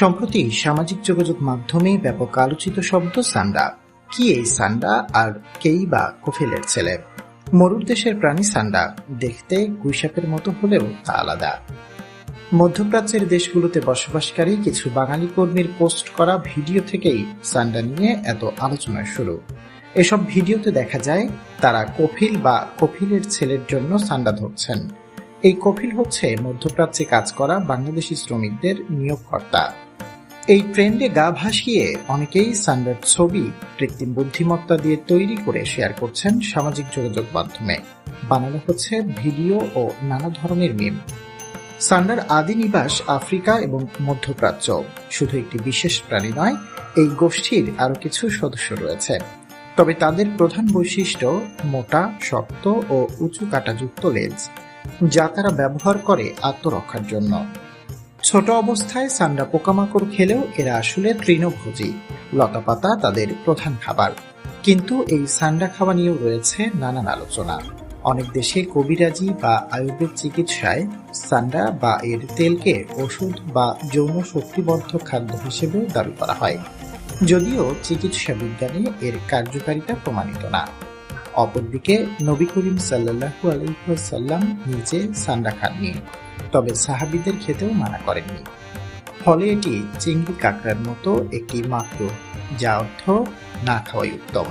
সম্প্রতি সামাজিক যোগাযোগ মাধ্যমে ব্যাপক আলোচিত শব্দ সান্ডা। কি এই সান্ডা আর কেই বা কফিলের ছেলে? মরুর দেশের প্রাণী সান্ডা দেখতে গুইসাপের মতো হলেও তা আলাদা। মধ্যপ্রাচ্যের দেশগুলোতে বসবাসকারী কিছু বাঙালি কর্মীর পোস্ট করা ভিডিও থেকেই সান্ডা নিয়ে এত আলোচনা শুরু। এসব ভিডিওতে দেখা যায়, তারা কফিল বা কফিলের ছেলের জন্য সান্ডা ধরছেন। এই কফিল হচ্ছে মধ্যপ্রাচ্যে কাজ করা বাংলাদেশি শ্রমিকদের নিয়োগকর্তা। এই ট্রেন্ডে গা ভাসিয়ে অনেকেই সান্ডার ছবি, কৃত্রিম বুদ্ধিমত্তা দিয়ে তৈরি করে শেয়ার করছেন সামাজিক যোগাযোগ মাধ্যমে। বানানো হচ্ছে ভিডিও ও নানা ধরনের মিম সান্ডার আদি নিবাস আফ্রিকা এবং মধ্যপ্রাচ্য। শুধু একটি বিশেষ প্রাণী নয়, এই গোষ্ঠীর আরও কিছু সদস্য রয়েছে। তবে তাদের প্রধান বৈশিষ্ট্য মোটা, শক্ত ও উঁচু কাটাযুক্ত লেজ যা তারা ব্যবহার করে আত্মরক্ষার জন্য। ছোট অবস্থায় সান্ডা পোকামাকড় খেলেও এরা আসলে তৃণভোজী। লতাপাতা তাদের প্রধান খাবার। কিন্তু এই সান্ডা খাওয়া নিয়েও রয়েছে নানান আলোচনা। অনেক দেশে কবিরাজি বা আয়ুর্বেদ চিকিৎসায় সান্ডা বা এর তেলকে ওষুধ বা যৌন শক্তিবর্ধক খাদ্য হিসেবে দাবি করা হয়। যদিও চিকিৎসা বিজ্ঞানে এর কার্যকারিতা প্রমাণিত না। অপরদিকে নবী করিম সাল্লাহু আলহ্লাম নিজে সান্ডা খাননি, তবে সাহাবিদের খেতেও মানা করেননি। ফলে এটি চিংড়ি কাঁকড়ার মতো একটি মাত্র, যা অর্থ না খাওয়াই উত্তম।